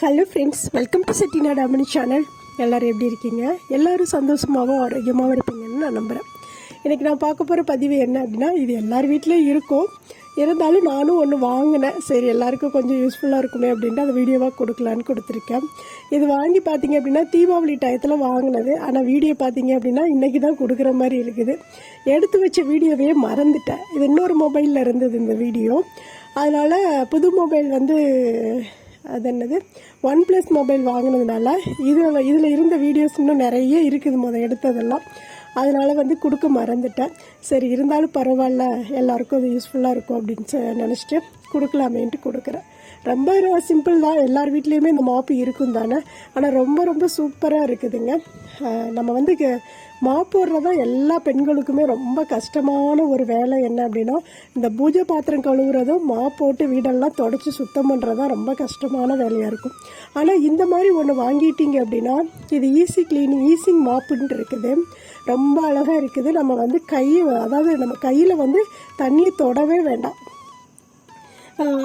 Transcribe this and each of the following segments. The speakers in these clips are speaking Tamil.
Hello friends welcome to Chettinad Ammani channel எல்லோரும் எப்படி இருக்கீங்க? எல்லோரும் சந்தோஷமாகவும் ஆரோக்கியமாகவும் இருப்பீங்கன்னு நான் நம்புகிறேன் இன்றைக்கி நான் பார்க்க போகிற பதிவு என்ன அப்படின்னா இது எல்லார் வீட்லேயும் இருக்கும். இருந்தாலும் நானும் ஒன்று வாங்கினேன். சரி எல்லாருக்கும் கொஞ்சம் யூஸ்ஃபுல்லாக இருக்குமே அப்படின்ட்டு அந்த வீடியோவாக கொடுக்கலான்னு கொடுத்துருக்கேன். இது வாங்கி பார்த்தீங்க அப்படின்னா தீபாவளி டயத்தில் வாங்கினது. ஆனால் வீடியோ பார்த்தீங்க அப்படின்னா இன்றைக்கி தான் கொடுக்குற மாதிரி இருக்குது. எடுத்து வச்ச வீடியோவே மறந்துட்டேன். இது இன்னொரு மொபைலில் இருந்தது இந்த வீடியோ அதனால் புது மொபைல் வந்து அது என்னது? ஒன் ப்ளஸ் மொபைல் வாங்கினதுனால இதில் இதில் இருந்த வீடியோஸ் இன்னும் நிறைய இருக்குது முத எடுத்ததெல்லாம். அதனால் வந்து கொடுக்க மறந்துட்டேன். சரி இருந்தாலும் பரவாயில்ல. எல்லாருக்கும் அது யூஸ்ஃபுல்லாக இருக்கும் அப்படின்னு நினச்சிட்டு கொடுக்கலாமேன்ட்டு கொடுக்குறேன். ரொம்ப சிம்பிள் தான். எல்லார் வீட்லேயுமே இந்த மாப்பு இருக்கும் தானே? ஆனால் ரொம்ப ரொம்ப சூப்பராக இருக்குதுங்க. நம்ம வந்து க மாப்போடுறது தான் எல்லா பெண்களுக்குமே ரொம்ப கஷ்டமான ஒரு வேலை என்ன அப்படின்னா இந்த பூஜை பாத்திரம் கழுவுறதும் மாப் போட்டு வீடெல்லாம் தொடச்சி சுத்தம் பண்ணுறது தான் ரொம்ப கஷ்டமான வேலையாக இருக்கும். ஆனால் இந்த மாதிரி ஒன்று வாங்கிட்டீங்க அப்படின்னா இது ஈஸி கிளீனிங் ஈஸிங் மாப்புன்ட்டு இருக்குது. ரொம்ப அழகாக இருக்குது. நம்ம வந்து கை அதாவது நம்ம கையில் வந்து தண்ணியை தொடவே வேண்டாம்.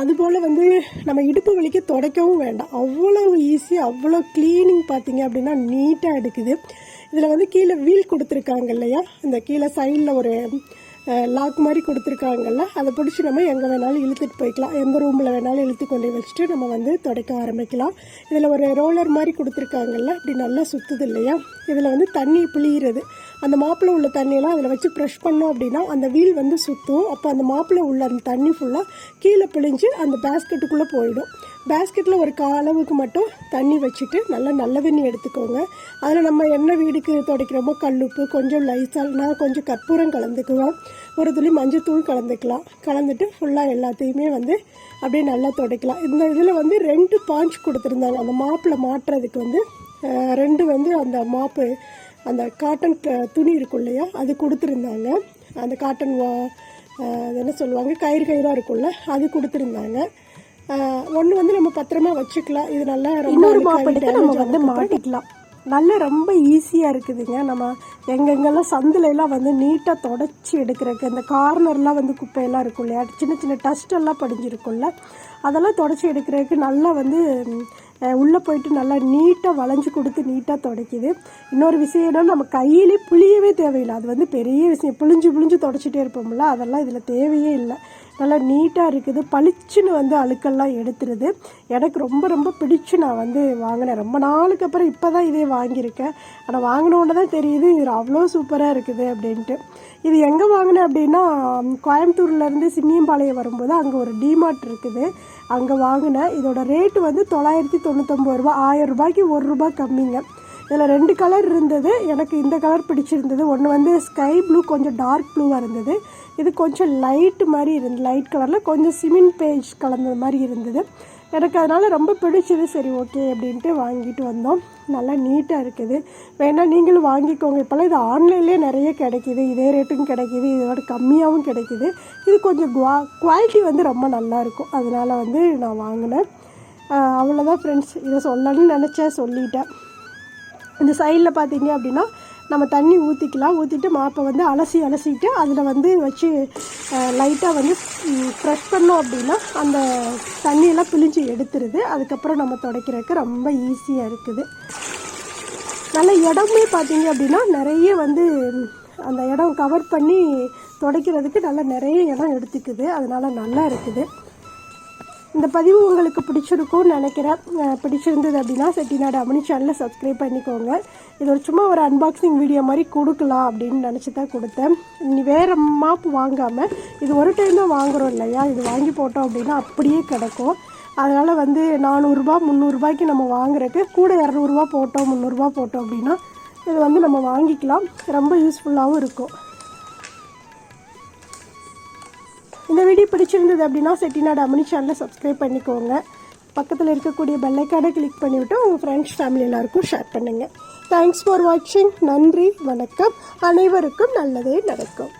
அதுபோல் வந்து நம்ம இடுப்பு வலிக்க துடைக்கவும் வேண்டாம். அவ்வளோ ஈஸி அவ்வளோ க்ளீனிங் பார்த்தீங்க அப்படின்னா நீட்டாக எடுக்குது. இதில் வந்து கீழே வீல் கொடுத்துருக்காங்க இல்லையா? இந்த கீழே சைடில் ஒரு லாக் மாதிரி கொடுத்துருக்காங்கல்ல? அதை பிடிச்சி நம்ம எங்கே வேணாலும் இழுத்துட்டு போய்க்கலாம். எந்த ரூமில் வேணாலும் இழுத்து கொண்டு வச்சுட்டு நம்ம வந்து துடைக்க ஆரம்பிக்கலாம். இதில் ஒரு ரோலர் மாதிரி கொடுத்துருக்காங்கல்ல? அப்படி நல்லா சுற்றுது இல்லையா? இதில் வந்து தண்ணி புளியிறது அந்த மாப்பில் உள்ள தண்ணியெல்லாம் அதில் வச்சு ப்ரெஷ் பண்ணோம் அப்படின்னா அந்த வீல் வந்து சுற்றும் அப்போ அந்த மாப்பில் உள்ள அந்த தண்ணி ஃபுல்லாக கீழே பிழிஞ்சு அந்த பேஸ்கெட்டுக்குள்ளே போயிடும். பேஸ்கெட்டில் ஒரு காலவுக்கு மட்டும் தண்ணி வச்சுட்டு நல்லா நல்ல தண்ணி எடுத்துக்கோங்க. அதில் நம்ம என்ன வீடுக்கு துடைக்கிறோமோ கல்லுப்பு கொஞ்சம் லைசால் நான் கொஞ்சம் கற்பூரம் கலந்துக்குவோம் ஒரு துளி மஞ்சத்தூள் கலந்துக்கலாம். கலந்துட்டு ஃபுல்லாக எல்லாத்தையுமே வந்து அப்படியே நல்லா துடைக்கலாம். இந்த இதில் வந்து ரெண்டு பாஞ்ச் கொடுத்துருந்தாங்க. அந்த மாப்பில் மாட்டுறதுக்கு வந்து ரெண்டு வந்து அந்த மாப்பு அந்த காட்டன் துணி இருக்கும் இல்லையா அது கொடுத்துருந்தாங்க. அந்த காட்டன் அது என்ன சொல்லுவாங்க கயிறு கயிறாக இருக்கும்ல அது கொடுத்துருந்தாங்க. ஒன்று வந்து நம்ம பத்திரமா வச்சுக்கலாம். இது நல்லா இன்னொரு மாப்பிட்டு நம்ம வந்து மாட்டிக்கலாம். நல்லா ரொம்ப ஈஸியாக இருக்குதுங்க. நம்ம எங்கெங்கெல்லாம் சந்திலெல்லாம் வந்து நீட்டாக தொடச்சி எடுக்கிறதுக்கு அந்த கார்னர்லாம் வந்து குப்பையெல்லாம் இருக்கும் இல்லையா சின்ன சின்ன டஸ்ட் எல்லாம் படிஞ்சிருக்கும்ல அதெல்லாம் தொடச்சி எடுக்கிறதுக்கு நல்லா வந்து உள்ளே போயிட்டு நல்லா நீட்டாக வளைஞ்சு கொடுத்து நீட்டாக துடைக்கிது. இன்னொரு விஷயம் என்னென்னா நம்ம கையிலே புளியவே தேவையில்லை. அது வந்து பெரிய விஷயம். புளிஞ்சு புளிஞ்சு தொடச்சிட்டே இருப்போம்ல. அதெல்லாம் இதில் தேவையே இல்லை. நல்லா நீட்டாக இருக்குது. பளிச்சுன்னு வந்து அழுக்கெல்லாம் எடுத்துருது. எனக்கு ரொம்ப ரொம்ப பிடிச்சு நான் வந்து வாங்கினேன். ரொம்ப நாளுக்கு அப்புறம் இப்போ தான் இதே வாங்கியிருக்கேன். ஆனால் வாங்கினோன்னு தான் தெரியுது இது அவ்வளோ சூப்பராக இருக்குது அப்படின்ட்டு. இது எங்கே வாங்கினேன் அப்படின்னா கோயம்புத்தூர்லேருந்து சின்னியம்பாளையம் வரும்போது அங்கே ஒரு டிமார்ட் இருக்குது. அங்கே வாங்கினேன். இதோட ரேட்டு வந்து தொள்ளாயிரத்தி தொண்ணூத்தொம்பது ரூபா ஆயிரம் ரூபாய்க்கு ஒரு ரூபா கம்மிங்க. இதில் ரெண்டு கலர் இருந்தது. எனக்கு இந்த கலர் பிடிச்சிருந்தது. ஒன்று வந்து ஸ்கை ப்ளூ கொஞ்சம் டார்க் ப்ளூவாக இருந்தது. இது கொஞ்சம் லைட்டு மாதிரி இருந்தது லைட் கலரில் கொஞ்சம் சிமெண்ட் பேஜ் கலந்த மாதிரி இருந்தது. எனக்கு அதனால் ரொம்ப பிடிச்சது. சரி ஓகே அப்படின்ட்டு வாங்கிட்டு வந்தோம். நல்லா நீட்டாக இருக்குது. வேணால் நீங்களும் வாங்கிக்கோங்க. இப்போல்லாம் இது ஆன்லைன்லேயே நிறைய கிடைக்கிது. இதே ரேட்டும் கிடைக்கிது. இதோட கம்மியாகவும் கிடைக்கிது. இது கொஞ்சம் குவா குவாலிட்டி வந்து ரொம்ப நல்லாயிருக்கும் அதனால் வந்து நான் வாங்கினேன். அவ்வளோதான் ஃப்ரெண்ட்ஸ் இதை சொல்லணும்னு நினச்சேன். சொல்லிட்டேன். இந்த சைடில் பார்த்தீங்க அப்படின்னா நம்ம தண்ணி ஊற்றிக்கலாம் ஊற்றிட்டு மாப்பை வந்து அலசி அலசிட்டு அதில் வந்து வச்சு லைட்டாக வந்து ப்ரெஷ் பண்ணோம் அப்படின்னா அந்த தண்ணியெல்லாம் பிழிஞ்சு எடுத்துருது. அதுக்கப்புறம் நம்ம துடைக்கிறதுக்கு ரொம்ப ஈஸியாக இருக்குது. நல்ல இடமே பார்த்தீங்க அப்படின்னா நிறைய வந்து அந்த இடம் கவர் பண்ணி துடைக்கிறதுக்கு நல்லா நிறைய இடம் எடுத்துக்குது. அதனால் நல்லா இருக்குது. இந்த பதிவு உங்களுக்கு பிடிச்சிருக்கும்னு நினைக்கிறேன். பிடிச்சிருந்தது அப்படின்னா செட்டிநாடு அமனி சேனலை சப்ஸ்கிரைப் பண்ணிக்கோங்க. இது ஒரு சும்மா ஒரு அன்பாக்சிங் வீடியோ மாதிரி கொடுக்கலாம் அப்படின்னு நினச்சி தான் கொடுத்தேன். நீ வேறு மாப் வாங்காமல் இது ஒரு டைம் தான் வாங்குகிறோம் இல்லையா? இது வாங்கி போட்டோம் அப்படின்னா அப்படியே கிடைக்கும். அதனால் வந்து நானூறுரூபா முந்நூறுரூபாய்க்கு நம்ம வாங்குறதுக்கு கூட இரநூறுபா போட்டோம் முந்நூறுரூபா போட்டோம் அப்படின்னா இது வந்து நம்ம வாங்கிக்கலாம். ரொம்ப யூஸ்ஃபுல்லாகவும் இருக்கும். இந்த வீடியோ பிடிச்சிருந்தது அப்படின்னா செட்டிநாடு அமினி சேனலை சப்ஸ்கிரைப் பண்ணிக்கோங்க. பக்கத்தில் இருக்கக்கூடிய பெல்லைக்கானை கிளிக் பண்ணிவிட்டு உங்கள் ஃப்ரெண்ட்ஸ் ஃபேமிலி எல்லாருக்கும் ஷேர் பண்ணுங்கள் தேங்க்ஸ் ஃபார் வாட்சிங் நன்றி வணக்கம். அனைவருக்கும் நல்லதே நடக்கும்.